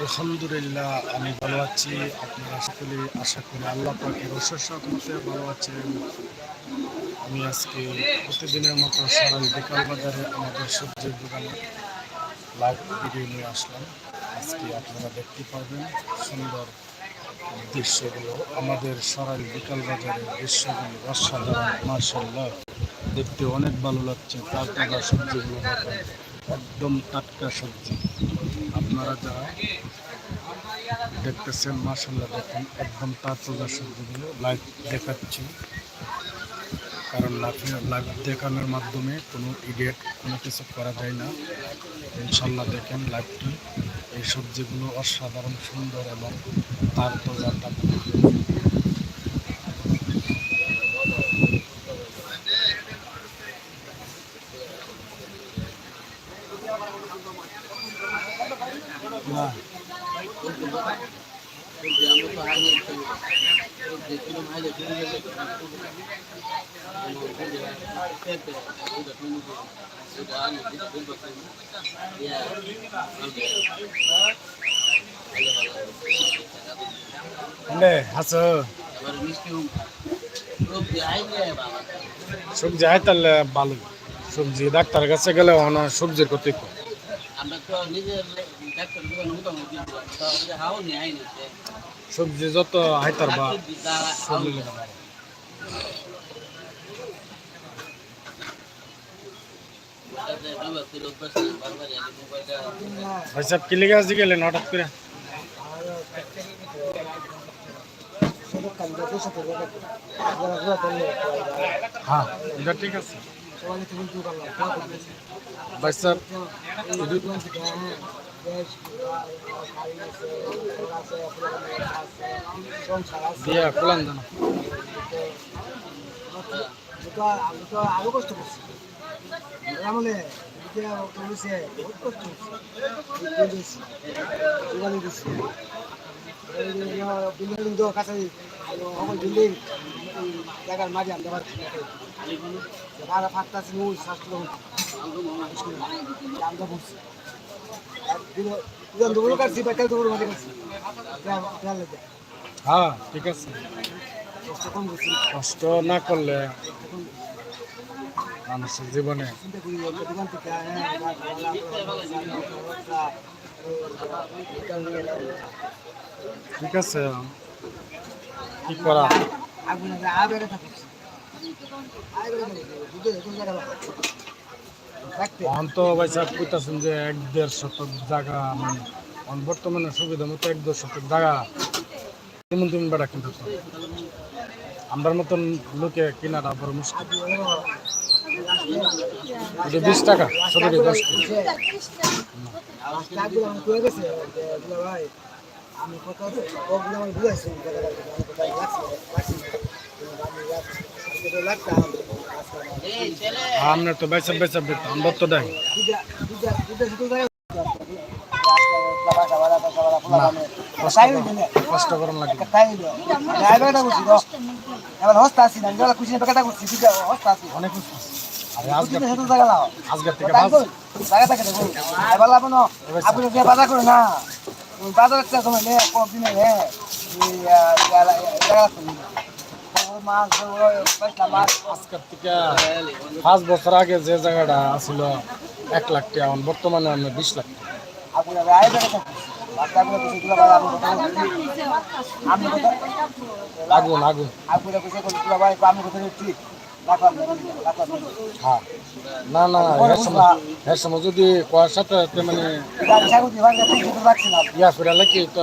আলহামদুলিল্লাহ, আমি ভালো আছি। আপনারা সকলে আশা করি আল্লাহ পাকের অশেষ রহমতে ভালো আছেন। আমি আজকে প্রতিদিনের মতো সরাই বিকাল বাজারে আমাদের সবজির দোকানে লাইভ ভিডিও নিয়ে আসলাম। আজকে আপনারা দেখতে পারবেন সুন্দর দৃশ্যগুলো। আমাদের সরাই বিকাল বাজারের দৃশ্যগুলো অসাধারণ মার্শাল্লাহ দেখতে অনেক ভালো লাগছে। তার টাকা সবজিগুলো একদম টাটকা সবজি। আপনারা যারা দেখতেছেন মার্শাল্লাহ দেখেন, একদম তাজা সবজিগুলো লাইভ দেখাচ্ছি। কারণ লাইভ লাইভ দেখানোর মাধ্যমে কোনো ইডিয়েট কোনো কিছু করা যায় না। ইনশাল্লাহ দেখেন লাইভটি এই সবজিগুলো অসাধারণ, সুন্দর এবং তার তোজা সবজি হয় তাহলে ভালো সবজি ডাক্তারের কাছে গেলে সবজির ক্ষতি। আমরা তো নিজের ডাক্তার দোকানে মোটামুটি হাও নিয়ে আইনি সবজি যত হাইতার বা তারা শরীরে লেগে ভালো। ভাই সাহেব কি লেগে আজকে গেলেন হঠাৎ করে হ্যাঁ এটা ঠিক আছে ভাই সাহেব দিয়া খোলান জানো আমি তো আরও কষ্ট করছি আমলে করেছে বহুত কষ্ট করছি দোকানে দিচ্ছি বিল্ডিং তো কাছে সকল বিল্ডিং জায়গার মাঝে আমরা ভাড়া ফাঁকটা আছে ওই স্বাস্থ্য আমরা বলছি হ্যাঁ ঠিক আছে কষ্ট না করলে মানুষের জীবনে ঠিক আছে কি করা আগুন আবেগে থাকে আবেগে থাকে রাখতে এখন তো ভাই সাহেব কইতাছেন যে এক দেড় শতক জায়গা মানে বর্তমানে সুবিধা মতো এক দেড় শতক জায়গা। তেমন তেমন বেড়া কিন্তু। আমরার মতন লোকে কিনাটা বড় মুশকিল। এটা বিশ টাকা সবাই দশ টাকা। আমার তো বেচা বেচা আমরা তো দেয় কষ্ট করার লাগে এবার হস্তা আছি না খুশি পেকাটা করছি হস্তা আছি অনেক কিছু আজকে সেতু জায়গা লাও আজকের থেকে বাস জায়গা থাকে দেখো এবার আপনি আপনি যে বাজার করে না বাজার একটা সময় নে নে আজকের থেকে পাঁচ বছর আগে যে জায়গাটা ছিল এক লাখ টাকা এখন বর্তমানে আমরা বিশ লাখ আগুন আগুন। হ্যাঁ। না না এর সময় যদি কয়ার সাথে মানে ইয়া করে লাগি তো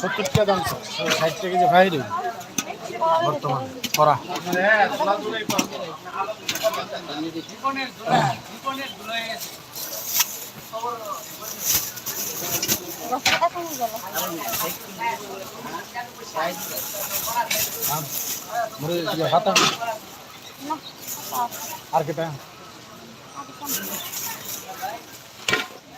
সত্তর টাকা দাম ষাট টাকা যে ভাই বর্তমান করা। আর কেটা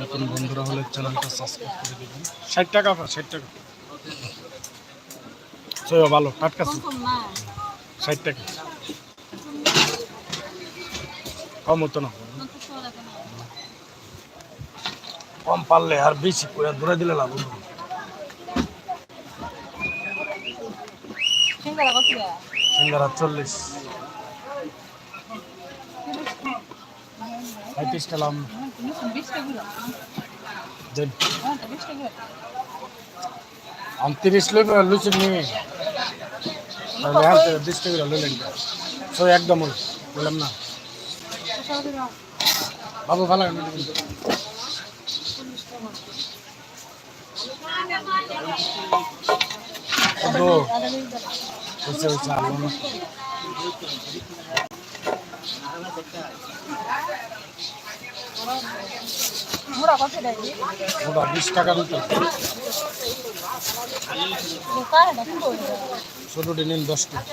নতুন বন্ধুরা হলে চ্যানেলটা সাবস্ক্রাইব করে দেবেন। ষাট টাকা ষাট টাকা। সব ভালো, টাটকা ষাট টাকা। কম হতো না। কম পারলে আর বেশি করে ধরে দিলে লাভ। সিঙ্গারা চল্লিশ। পঁয়ত্রিশ কালাম দেন। আনত্রিশ লোক লুচি নিয়ে। বিশ টাকা লইলেন সো একদম বললাম না। বাবু ভালো লাগে না কিন্তু। কত? হচ্ছে হচ্ছে আলো না ওটা বিশ টাকা দিতে ছোটোটি নিন দশ টাকা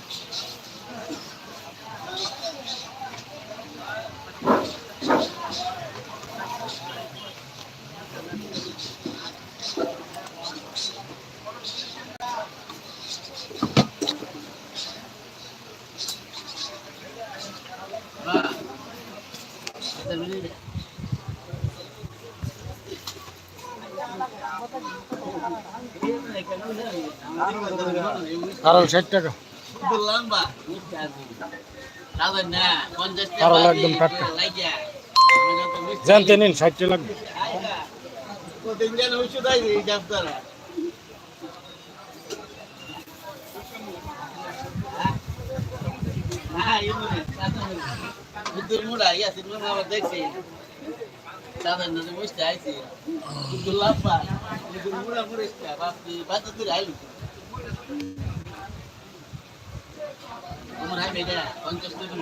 আরও ষাট টাকা। পঞ্চাশ একদম টাটকা জানতে নিন ষাটটা লাগবে। হ্যাঁ বুদ্ধুর মুড়া, ইয়া সিনেমা আমরা দেখছি। সাধারণ নদী মুছতে আইছি। বুদ্ধুর লাম্বা বুদ্ধুর মুড়া মুড়েছে বাপি বাচ্চা তুই আইলু। আমার হাই মেয়েটা পঞ্চাশ টাকা।